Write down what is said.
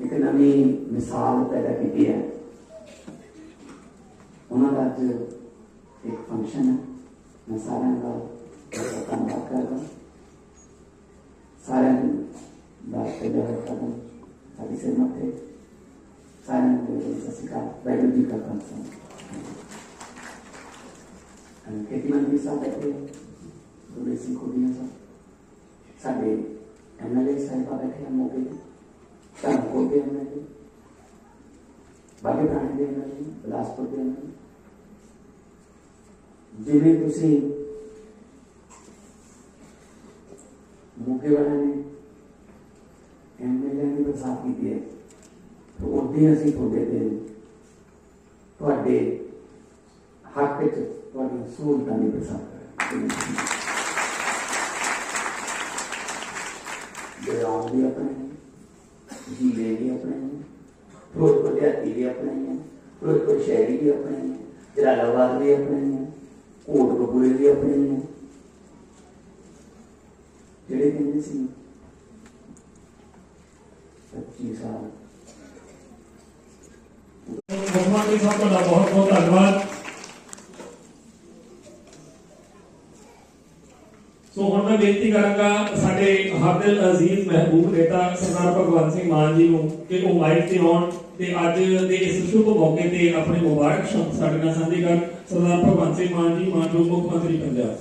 ਇੱਕ ਨਵੀਂ ਮਿਸਾਲ ਪੈਦਾ ਕੀਤੀ ਹੈ ਉਹਨਾਂ ਦਾ ਅੱਜ ਇੱਕ ਫੰਕਸ਼ਨ ਹੈ ਮੈਂ ਸਾਰਿਆਂ ਦਾ ਬਹੁਤ ਧੰਨਵਾਦ ਕਰਦਾ ਸਾਰਿਆਂ ਦਾ ਪਹਿਲਾ ਕਦਮ ਸਾਡੀ ਸੇਵਾ ਤੇ ਸਾਰਿਆਂ ਨੂੰ ਬਹੁਤ ਬਹੁਤ ਸਤਿ ਸ਼੍ਰੀ ਅਕਾਲ ਵਾਹਿਗੁਰੂ ਜੀ ਕਾ ਖਾਲਸਾ ਅਹ ਕਿਤੇ ਮੰਦੀ ਸਾਹਿਬ ਬੈਠੇ ਦੁਬੇ ਸਿੰਘ ਕੋਡੀਆਂ ਸਾਹਿਬ ਸਾਡੇ ਐਮਐਲਏ ਸਾਹਿਬਾਂ ਬੈਠੇ ਹਨ ਮੌਕੇ ਤੇ ਧਰਮਕੋਟ ਦੇ ਐਮਐਲਏ ਬਾਗੇ ਪ੍ਰਾਣੀ ਦੇ ਐਮਐਲਏ ਬਲਾਸਪੁਰ ਦੇ ਐਮਐਲਏ ਜਿਵੇਂ ਤੁਸੀਂ ਮੌਕੇ ਵਾਲਿਆਂ ਨੇ ਐਮਐਲਏ ਦੀ ਬਰਸਾਤ ਕੀਤੀ ਹੈ ਤਾਂ ਉਹਦੇ ਅਸੀਂ ਤੁਹਾਡੇ ਤੇ ਤੁਹਾਡੇ ਹੱਕ ਵਿੱਚ ਤੁਹਾਡੀ ਸਹੂਲਤਾਂ ਦੀ ਬਰਸਾਤ ਕਰਾਂਗੇ ਗਰਾਮ ਵੀ ਆਪਣੇ ਨੇ ਜੀਲੇ ਵੀ ਆਪਣੇ ਨੇ ਫਿਰੋਜ਼ਪੁਰ ਦਿਹਾਤੀ ਵੀ ਆਪਣੇ ਨੇ ਫਿਰੋਜ਼ਪੁਰ ਸ਼ਹਿਰੀ ਵੀ ਆਪਣੇ ਨੇ ਜਲਾਲਾਬਾਦ ਵੀ ਆਪਣੇ ਨੇ ਕੋਟਕਪੂਰੇ ਵੀ ਆਪਣੇ ਨੇ ਜਿਹੜੇ ਕਹਿੰਦੇ ਸੀ 25 ਸਾਲ ਮੁੱਖ ਮੰਤਰੀ ਸਾਹਿਬ ਤੁਹਾਡਾ ਬਹੁਤ ਬਹੁਤ ਧੰਨਵਾਦ ਸੋ ਹੁਣ ਮੈਂ ਬੇਨਤੀ ਕਰਾਂਗਾ ਸਾਡੇ ਹਰਦਿਲ ਅਜ਼ੀਜ਼ ਮਹਿਬੂਬ ਨੇਤਾ ਸਰਦਾਰ ਭਗਵੰਤ ਸਿੰਘ ਮਾਨ ਜੀ ਨੂੰ ਕਿ ਉਹ ਮਾਈਕ ਤੇ ਆਉਣ ਤੇ ਅੱਜ ਦੇ ਇਸ ਸ਼ੁਭ ਮੌਕੇ ਤੇ ਆਪਣੇ ਮੁਬਾਰਕ ਸ਼ਬਦ ਸਾਡੇ ਨਾਲ ਸਾਂਝੇ ਕਰਨ। ਸਰਦਾਰ ਭਗਵੰਤ ਸਿੰਘ ਮਾਨ ਜੀ, ਮਾਨਯੋਗ ਮੁੱਖ ਮੰਤਰੀ ਪੰਜਾਬ।